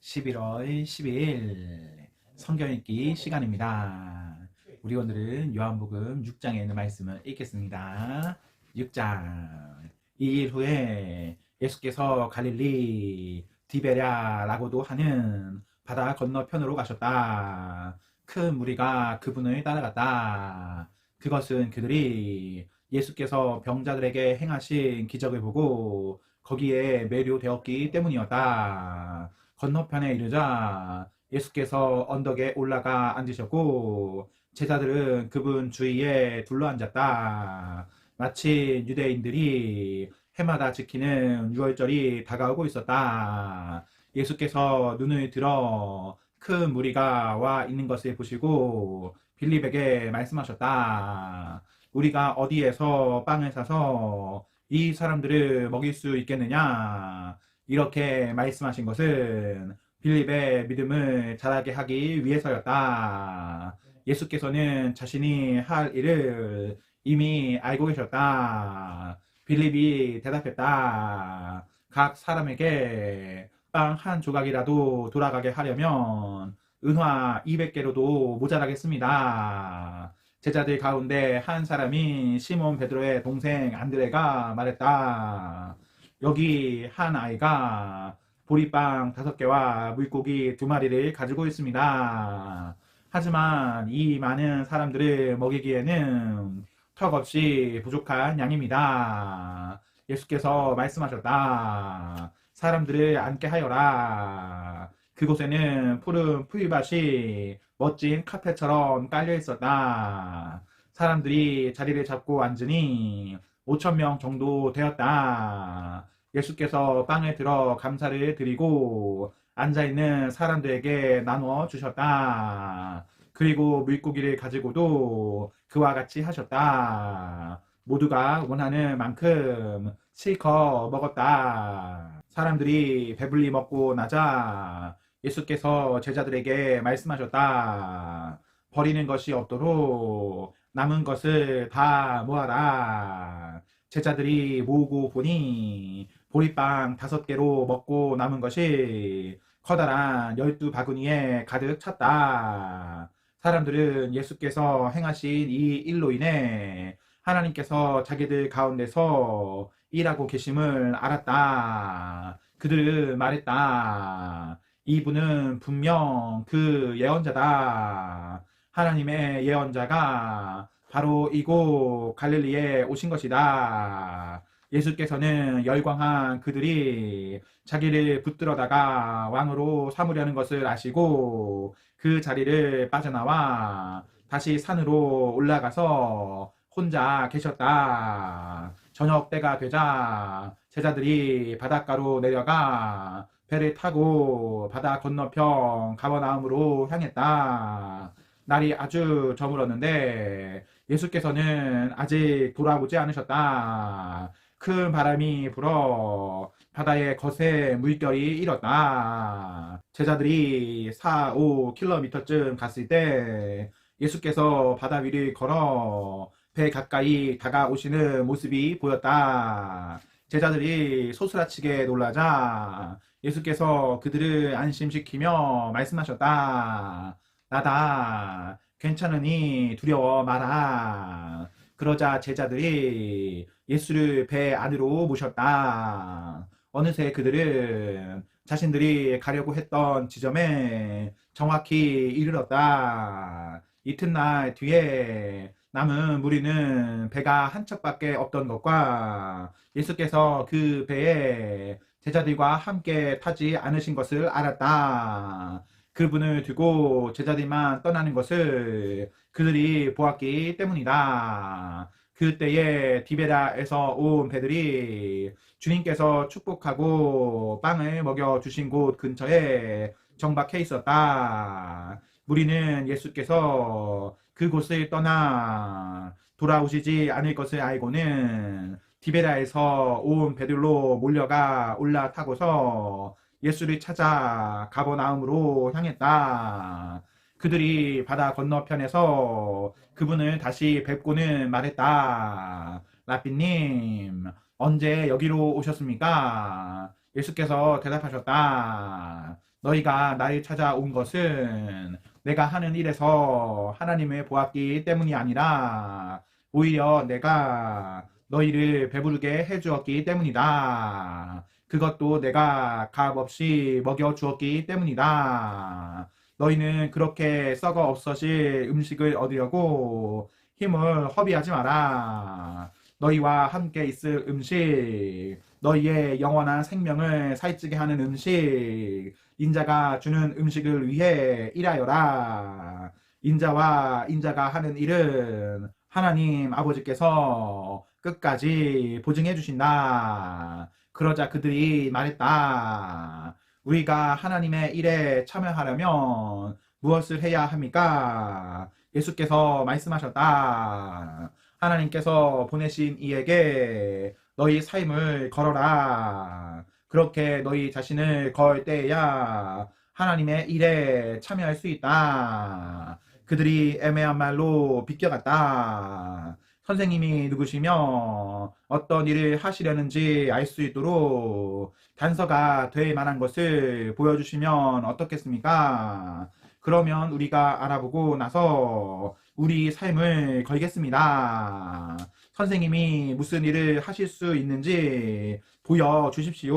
11월 12일 성경 읽기 시간입니다. 우리 오늘은 요한복음 6장에 있는 말씀을 읽겠습니다. 6장. 이일 후에 예수께서 갈릴리 디베랴라고도 하는 바다 건너편으로 가셨다. 큰 무리가 그분을 따라갔다. 그것은 그들이 예수께서 병자들에게 행하신 기적을 보고 거기에 매료되었기 때문이었다. 건너편에 이르자 예수께서 언덕에 올라가 앉으셨고 제자들은 그분 주위에 둘러앉았다. 마침 유대인들이 해마다 지키는 유월절이 다가오고 있었다. 예수께서 눈을 들어 큰 무리가 와 있는 것을 보시고 빌립에게 말씀하셨다. 우리가 어디에서 빵을 사서 이 사람들을 먹일 수 있겠느냐? 이렇게 말씀하신 것은 빌립의 믿음을 자라게 하기 위해서였다. 예수께서는 자신이 할 일을 이미 알고 계셨다. 빌립이 대답했다. 각 사람에게 빵 한 조각이라도 돌아가게 하려면 은화 200개로도 모자라겠습니다. 제자들 가운데 한 사람이 시몬 베드로의 동생 안드레가 말했다. 여기 한 아이가 보리빵 다섯 개와 물고기 두 마리를 가지고 있습니다. 하지만 이 많은 사람들을 먹이기에는 턱없이 부족한 양입니다. 예수께서 말씀하셨다. 사람들을 앉게 하여라. 그곳에는 푸른 풀밭이 멋진 카페처럼 깔려 있었다. 사람들이 자리를 잡고 앉으니 5천 명 정도 되었다. 예수께서 빵을 들어 감사를 드리고 앉아 있는 사람들에게 나누어 주셨다. 그리고 물고기를 가지고도 그와 같이 하셨다. 모두가 원하는 만큼 실컷 먹었다. 사람들이 배불리 먹고 나자 예수께서 제자들에게 말씀하셨다. 버리는 것이 없도록 남은 것을 다 모아라. 제자들이 모으고 보니 보리빵 다섯 개로 먹고 남은 것이 커다란 열두 바구니에 가득 찼다. 사람들은 예수께서 행하신 이 일로 인해 하나님께서 자기들 가운데서 일하고 계심을 알았다. 그들은 말했다. 이분은 분명 그 예언자다. 하나님의 예언자가 바로 이곳 갈릴리에 오신 것이다. 예수께서는 열광한 그들이 자기를 붙들어다가 왕으로 삼으려는 것을 아시고 그 자리를 빠져나와 다시 산으로 올라가서 혼자 계셨다. 저녁 때가 되자 제자들이 바닷가로 내려가 배를 타고 바다 건너편 가버나움으로 향했다. 날이 아주 저물었는데 예수께서는 아직 돌아오지 않으셨다. 큰 바람이 불어 바다에 거세 물결이 일었다. 제자들이 4, 5km쯤 갔을 때 예수께서 바다 위를 걸어 배 가까이 다가오시는 모습이 보였다. 제자들이 소스라치게 놀라자 예수께서 그들을 안심시키며 말씀하셨다. 나다. 괜찮으니 두려워 마라. 그러자 제자들이 예수를 배 안으로 모셨다. 어느새 그들은 자신들이 가려고 했던 지점에 정확히 이르렀다. 이튿날 뒤에 남은 무리는 배가 한 척밖에 없던 것과 예수께서 그 배에 제자들과 함께 타지 않으신 것을 알았다. 그분을 두고 제자들만 떠나는 것을 그들이 보았기 때문이다. 그때에 디베라에서 온 배들이 주님께서 축복하고 빵을 먹여 주신 곳 근처에 정박해 있었다. 우리는 예수께서 그곳을 떠나 돌아오시지 않을 것을 알고는 디베라에서 온 배들로 몰려가 올라타고서 예수를 찾아 가버나움으로 향했다. 그들이 바다 건너편에서 그분을 다시 뵙고는 말했다. 라삐님, 언제 여기로 오셨습니까? 예수께서 대답하셨다. 너희가 나를 찾아온 것은 내가 하는 일에서 하나님을 보았기 때문이 아니라 오히려 내가 너희를 배부르게 해주었기 때문이다. 그것도 내가 값없이 먹여 주었기 때문이다. 너희는 그렇게 썩어 없어질 음식을 얻으려고 힘을 허비하지 마라. 너희와 함께 있을 음식, 너희의 영원한 생명을 살찌게 하는 음식, 인자가 주는 음식을 위해 일하여라. 인자와 인자가 하는 일은 하나님 아버지께서 끝까지 보증해 주신다. 그러자 그들이 말했다. 우리가 하나님의 일에 참여하려면 무엇을 해야 합니까? 예수께서 말씀하셨다. 하나님께서 보내신 이에게 너희 삶을 걸어라. 그렇게 너희 자신을 걸 때야 하나님의 일에 참여할 수 있다. 그들이 애매한 말로 비껴갔다. 선생님이 누구시며 어떤 일을 하시려는지 알 수 있도록 단서가 될 만한 것을 보여주시면 어떻겠습니까? 그러면 우리가 알아보고 나서 우리 삶을 걸겠습니다. 선생님이 무슨 일을 하실 수 있는지 보여주십시오.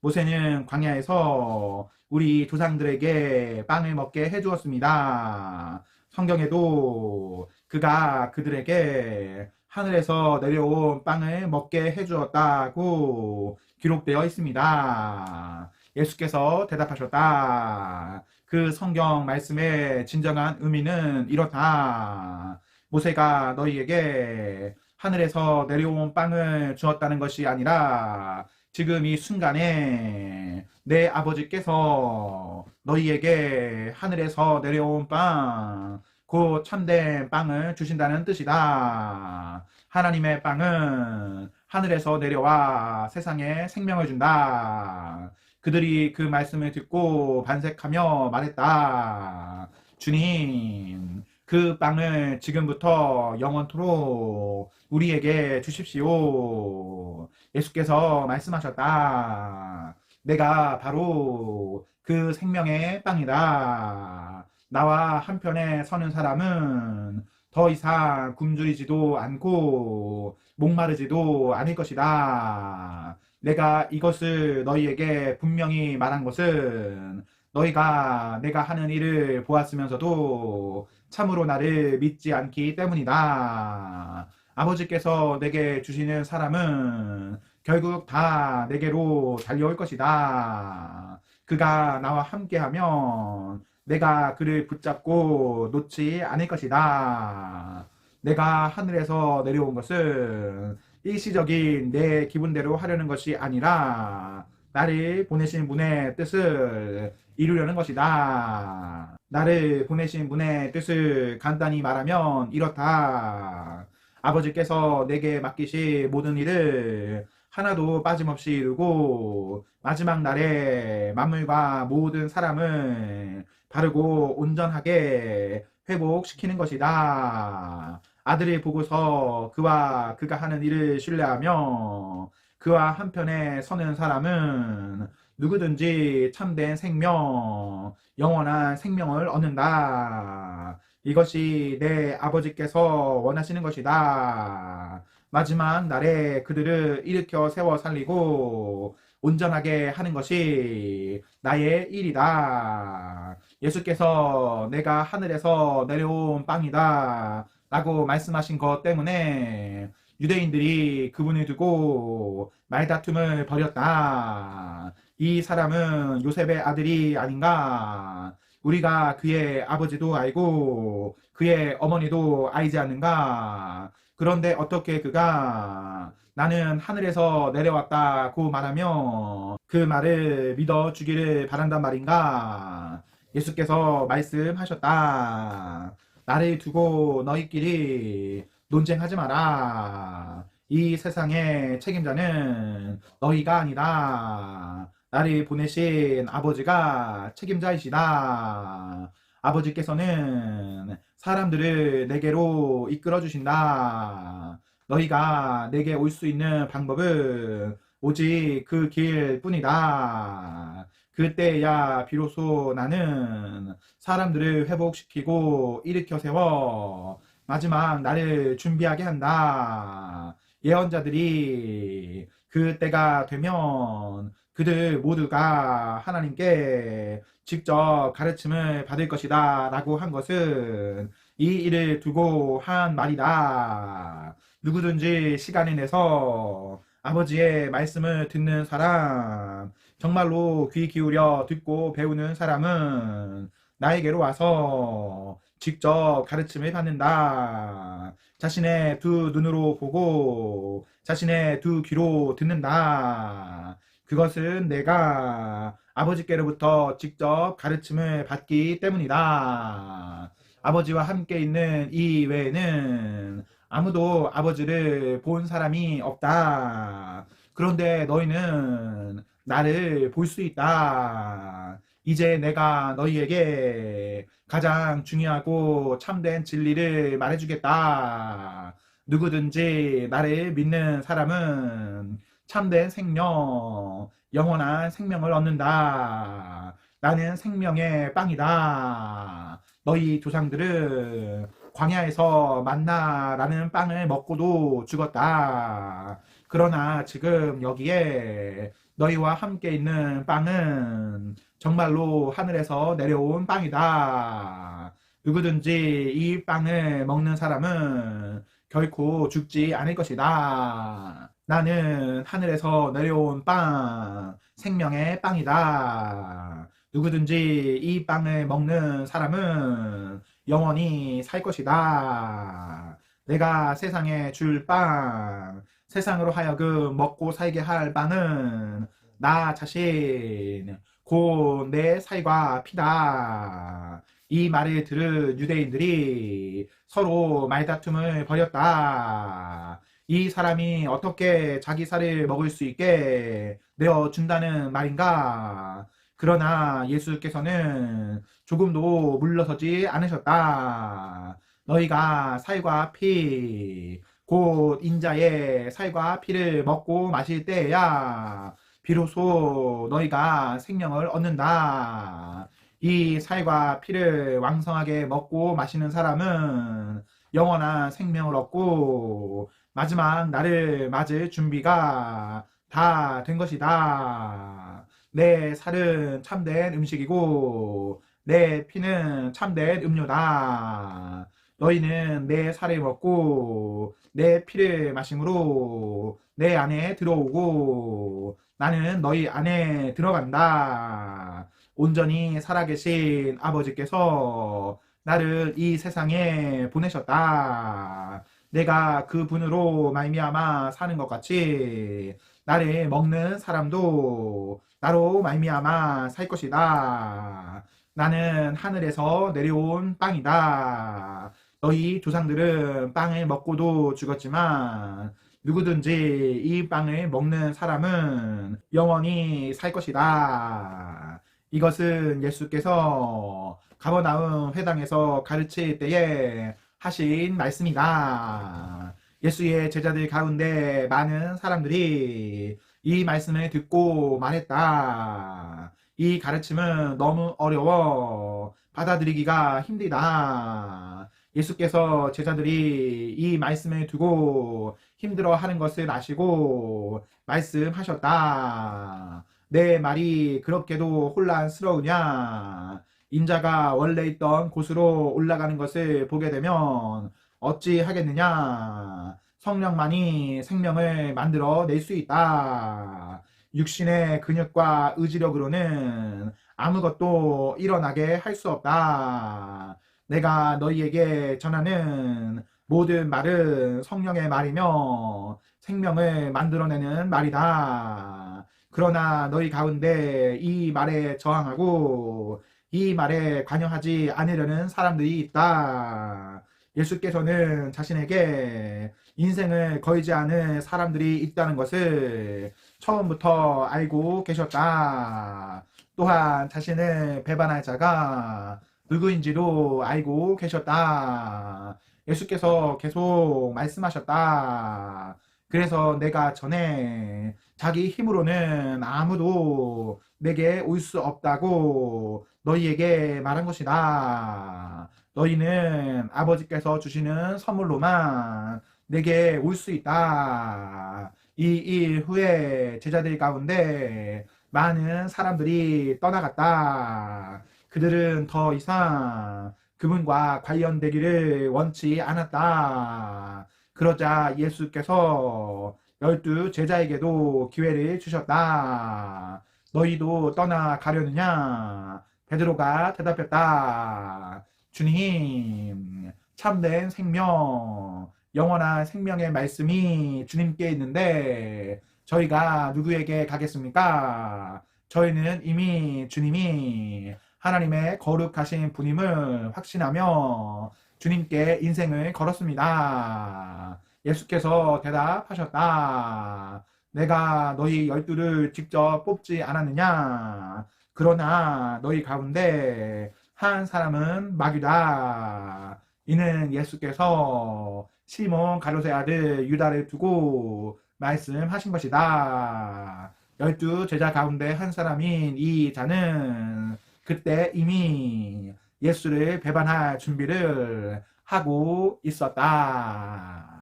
모세는 광야에서 우리 조상들에게 빵을 먹게 해주었습니다. 성경에도 그가 그들에게 하늘에서 내려온 빵을 먹게 해주었다고 기록되어 있습니다. 예수께서 대답하셨다. 그 성경 말씀의 진정한 의미는 이렇다. 모세가 너희에게 하늘에서 내려온 빵을 주었다는 것이 아니라 지금 이 순간에 내 아버지께서 너희에게 하늘에서 내려온 빵, 곧 참된 빵을 주신다는 뜻이다. 하나님의 빵은 하늘에서 내려와 세상에 생명을 준다. 그들이 그 말씀을 듣고 반색하며 말했다. 주님, 그 빵을 지금부터 영원토록 우리에게 주십시오. 예수께서 말씀하셨다. 내가 바로 그 생명의 빵이다. 나와 한편에 서는 사람은 더 이상 굶주리지도 않고 목마르지도 않을 것이다. 내가 이것을 너희에게 분명히 말한 것은 너희가 내가 하는 일을 보았으면서도 참으로 나를 믿지 않기 때문이다. 아버지께서 내게 주시는 사람은 결국 다 내게로 달려올 것이다. 그가 나와 함께하면 내가 그를 붙잡고 놓지 않을 것이다. 내가 하늘에서 내려온 것은 일시적인 내 기분대로 하려는 것이 아니라 나를 보내신 분의 뜻을 이루려는 것이다. 나를 보내신 분의 뜻을 간단히 말하면 이렇다. 아버지께서 내게 맡기신 모든 일을 하나도 빠짐없이 이루고 마지막 날에 만물과 모든 사람을 바르고 온전하게 회복시키는 것이다. 아들을 보고서 그와 그가 하는 일을 신뢰하며 그와 한편에 서는 사람은 누구든지 참된 생명, 영원한 생명을 얻는다. 이것이 내 아버지께서 원하시는 것이다. 마지막 날에 그들을 일으켜 세워 살리고 온전하게 하는 것이 나의 일이다. 예수께서 내가 하늘에서 내려온 빵이다. 라고 말씀하신 것 때문에 유대인들이 그분을 두고 말다툼을 벌였다. 이 사람은 요셉의 아들이 아닌가? 우리가 그의 아버지도 알고 그의 어머니도 알지 않는가? 그런데 어떻게 그가 나는 하늘에서 내려왔다고 말하며 그 말을 믿어 주기를 바란단 말인가? 예수께서 말씀하셨다. 나를 두고 너희끼리 논쟁하지 마라. 이 세상의 책임자는 너희가 아니다. 나를 보내신 아버지가 책임자이시다. 아버지께서는 사람들을 내게로 이끌어 주신다. 너희가 내게 올 수 있는 방법은 오직 그 길 뿐이다. 그때야 비로소 나는 사람들을 회복시키고 일으켜 세워 마지막 나를 준비하게 한다. 예언자들이 그때가 되면 그들 모두가 하나님께 직접 가르침을 받을 것이다 라고 한 것은 이 일을 두고 한 말이다. 누구든지 시간을 내서 아버지의 말씀을 듣는 사람, 정말로 귀 기울여 듣고 배우는 사람은 나에게로 와서 직접 가르침을 받는다. 자신의 두 눈으로 보고 자신의 두 귀로 듣는다. 그것은 내가 아버지께로부터 직접 가르침을 받기 때문이다. 아버지와 함께 있는 이 외에는 아무도 아버지를 본 사람이 없다. 그런데 너희는 나를 볼 수 있다. 이제 내가 너희에게 가장 중요하고 참된 진리를 말해주겠다. 누구든지 나를 믿는 사람은 참된 생명, 영원한 생명을 얻는다. 나는 생명의 빵이다. 너희 조상들은 광야에서 만나라는 빵을 먹고도 죽었다. 그러나 지금 여기에 너희와 함께 있는 빵은 정말로 하늘에서 내려온 빵이다. 누구든지 이 빵을 먹는 사람은 결코 죽지 않을 것이다. 나는 하늘에서 내려온 빵, 생명의 빵이다. 누구든지 이 빵을 먹는 사람은 영원히 살 것이다. 내가 세상에 줄 빵, 세상으로 하여금 먹고 살게 할 빵은 나 자신, 곧 내 살과 피다. 이 말을 들은 유대인들이 서로 말다툼을 벌였다. 이 사람이 어떻게 자기 살을 먹을 수 있게 내어 준다는 말인가? 그러나 예수께서는 조금도 물러서지 않으셨다. 너희가 살과 피, 곧 인자의 살과 피를 먹고 마실 때야 비로소 너희가 생명을 얻는다. 이 살과 피를 왕성하게 먹고 마시는 사람은 영원한 생명을 얻고 마지막 나를 맞을 준비가 다 된 것이다. 내 살은 참된 음식이고 내 피는 참된 음료다. 너희는 내 살을 먹고 내 피를 마심으로 내 안에 들어오고 나는 너희 안에 들어간다. 온전히 살아계신 아버지께서 나를 이 세상에 보내셨다. 내가 그 분으로 말미암아 사는 것 같이 나를 먹는 사람도 나로 말미암아 살 것이다. 나는 하늘에서 내려온 빵이다. 너희 조상들은 빵을 먹고도 죽었지만 누구든지 이 빵을 먹는 사람은 영원히 살 것이다. 이것은 예수께서 가버나움 회당에서 가르칠 때에 하신 말씀이다. 예수의 제자들 가운데 많은 사람들이 이 말씀을 듣고 말했다. 이 가르침은 너무 어려워 받아들이기가 힘들다. 예수께서 제자들이 이 말씀을 두고 힘들어 하는 것을 아시고 말씀하셨다. 내 말이 그렇게도 혼란스러우냐? 인자가 원래 있던 곳으로 올라가는 것을 보게 되면 어찌 하겠느냐? 성령만이 생명을 만들어 낼 수 있다. 육신의 근육과 의지력으로는 아무것도 일어나게 할 수 없다. 내가 너희에게 전하는 모든 말은 성령의 말이며 생명을 만들어내는 말이다. 그러나 너희 가운데 이 말에 저항하고 이 말에 관여하지 않으려는 사람들이 있다. 예수께서는 자신에게 인생을 걸지 않은 사람들이 있다는 것을 처음부터 알고 계셨다. 또한 자신을 배반할 자가 누구인지도 알고 계셨다. 예수께서 계속 말씀하셨다. 그래서 내가 전에 자기 힘으로는 아무도 내게 올 수 없다고 너희에게 말한 것이다. 너희는 아버지께서 주시는 선물로만 내게 올 수 있다. 이 일 후에 제자들 가운데 많은 사람들이 떠나갔다. 그들은 더 이상 그분과 관련되기를 원치 않았다. 그러자 예수께서 열두 제자에게도 기회를 주셨다. 너희도 떠나가려느냐? 베드로가 대답했다. 주님, 참된 생명, 영원한 생명의 말씀이 주님께 있는데 저희가 누구에게 가겠습니까? 저희는 이미 주님이 하나님의 거룩하신 분임을 확신하며 주님께 인생을 걸었습니다. 예수께서 대답하셨다. 내가 너희 열두를 직접 뽑지 않았느냐? 그러나 너희 가운데 한 사람은 마귀다. 이는 예수께서 시몬 가로세 아들 유다를 두고 말씀하신 것이다. 열두 제자 가운데 한 사람인 이 자는 그때 이미 예수를 배반할 준비를 하고 있었다.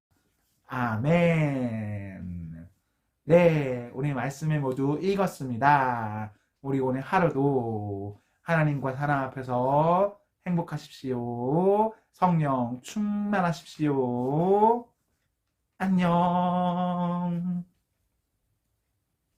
아멘. 네, 우리 말씀을 모두 읽었습니다. 우리 오늘 하루도 하나님과 사람 앞에서 행복하십시오. 성령 충만하십시오. 안녕.